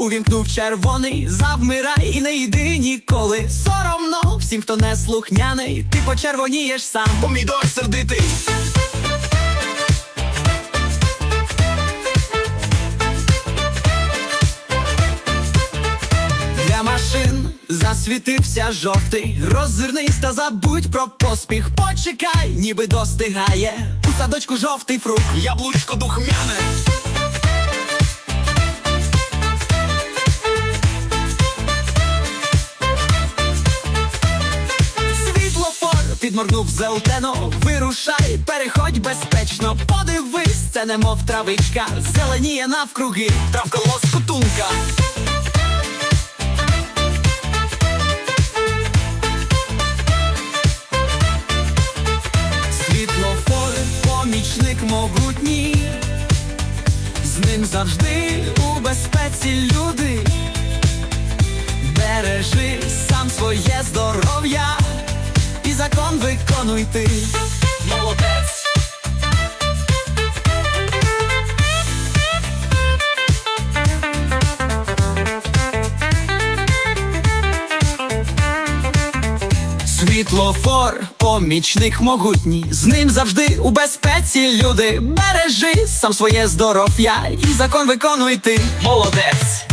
увімкнув червоний, завмирай і не йди ніколи. Соромно всім, хто не слухняний, ти почервонієш сам. Помідор сердитий. Для машин засвітився жовтий. Роззирнись та забудь про поспіх. Почекай, ніби достигає. У садочку жовтий фрукт. Яблучко духмяне. Підморгнув зелтено. Вирушай, переходь безпечно. Подивись, це немов травичка. Зеленіє навкруги. Травка лоскотунка. Світлофор, помічник могутній. З ним завжди у безпеці люди. Бережи сам своє здоров'я закон виконуй ти. Молодець. Світлофор, помічник могутній, з ним завжди у безпеці люди. Бережи сам своє здоров'я і закон виконуй ти. Молодець.